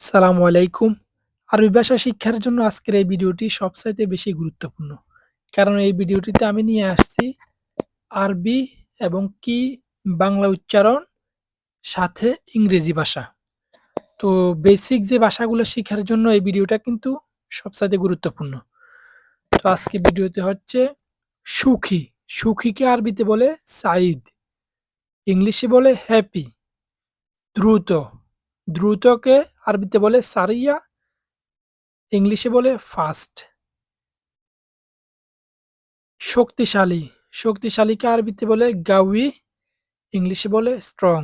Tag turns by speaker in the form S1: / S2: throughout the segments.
S1: সালামু আলাইকুম। আরবি ভাষা শিক্ষার জন্য আজকের এই ভিডিওটি সবচাইতে বেশি গুরুত্বপূর্ণ। কারণ এই ভিডিওটিতে আমি নিয়ে আসছি আরবি এবং কি বাংলা উচ্চারণ, সাথে ইংরেজি ভাষা। তো বেসিক যে ভাষাগুলো শিখার জন্য এই ভিডিওটা কিন্তু সবচাইতে গুরুত্বপূর্ণ। তো আজকে ভিডিওতে হচ্ছে সুখী। সুখীকে আরবিতে বলে সাইদ। ইংলিশে বলে হ্যাপি। দ্রুত। দ্রুতকে আরবিতে বলে সারিয়া। ইংলিশে বলে ফাস্ট। শক্তিশালী। শক্তিশালীকে আরবিতে বলে গাউই। ইংলিশে বলে স্ট্রং।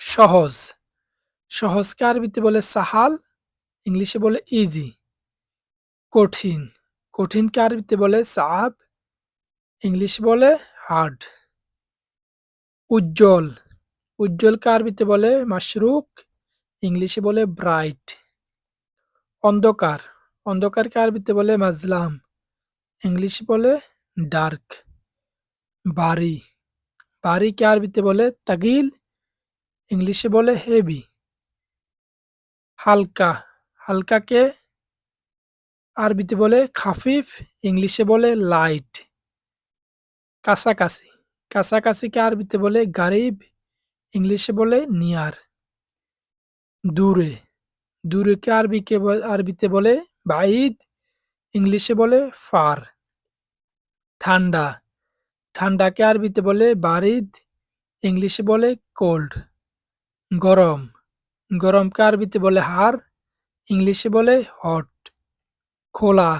S1: সহজ। সহজকে আরবিতে বলে সাহাল। ইংলিশে বলে ইজি। কঠিন। কঠিনকে আরবিতে বলে সাআব। ইংলিশ বলে হার্ড। উজ্জ্বল। উজ্জ্বলকে আরবিতে বলে মাশরুক। ইংলিশে বলে ব্রাইট। অন্ধকার। অন্ধকারকে আরবিতে বলে মাজলাম। ইংলিশে বলে ডার্ক। ভারী। ভারীকে আরবিতে বলে তাগিল। ইংলিশে বলে হেভি। হালকা। হালকাকে আরবিতে বলে খাফিফ। ইংলিশে বলে লাইট। কাছাকাছি। কাছাকাছিকে আরবিতে বলে গারিব। ইংলিশে বলে নিয়ার। দূরে। দূরেকে আরবিকে আরবিতে বলে বাইদ ইংলিশে বলে ফার। ঠান্ডা। ঠান্ডাকে আরবিতে বলে বারিদ। ইংলিশে বলে কোল্ড। গরম। গরমকে আরবিতে বলে হার। ইংলিশে বলে হট। খোলা।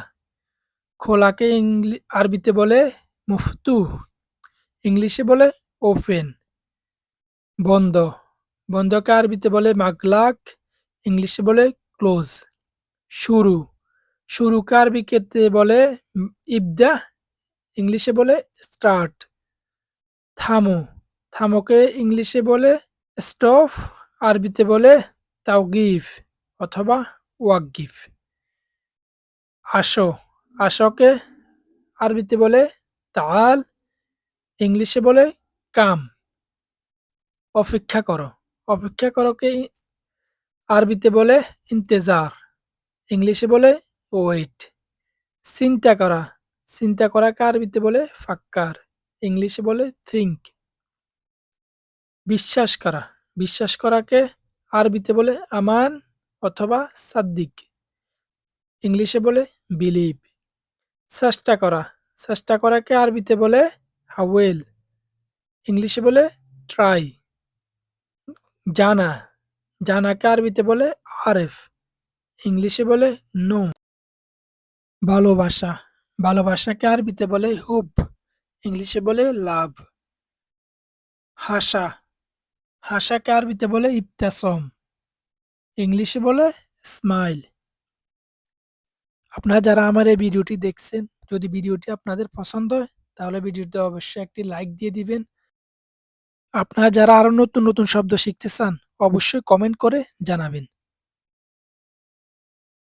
S1: খোলাকে ইংলি, আরবিতে বলে মুফতু ইংলিশে বলে ওপেন। বন্ধ। বন্ধকে আরবিতে বলে মাগলাক। ইংলিশে বলে ক্লোজ। শুরু। শুরুকে আরবিতে বলে ইবদাহ। ইংলিশে বলে স্টার্ট। থামো। থামোকে ইংলিশে বলে স্টপ। আরবিতে বলে তাওগিফ অথবা ওয়াক্কিফ। আসো। আসোকে আরবিতে বলে তাল, ইংলিশে বলে কাম। অপেক্ষা করো। অপেক্ষা করোকে আরবিতে বলে ইন্তেজার। ইংলিশে বলে ওয়েট। চিন্তা করা। চিন্তা করাকে আরবিতে বলে ফাক্কার। ইংলিশে বলে থিংক। বিশ্বাস করা। বিশ্বাস করাকে আরবিতে বলে আমান অথবা সাদ্দিক। ইংলিশে বলে বিলিভ। চেষ্টা করা। চেষ্টা করাকে আরবিতে বলে হাওয়েল। ইংলিশে বলে ট্রাই। জানা। জানাকে আরবিতে বলে আরেফ। ইংলিশে বলে নো। ভালোবাসা। ভালোবাসাকে আরবিতে বলে হুব। ইংলিশে বলে লাভ। হাসা। হাসাকে আরবিতে বলে ইবতাসম। ইংলিশে বলে স্মাইল। আপনারা যারা আমার এই ভিডিওটি দেখছেন, যদি ভিডিওটি আপনাদের পছন্দ হয় তাহলে ভিডিওতে অবশ্যই একটি লাইক দিয়ে দিবেন। আপনারা যারা আরও নতুন, নতুন শব্দ শিখতে চান অবশ্যই কমেন্ট করে জানাবেন।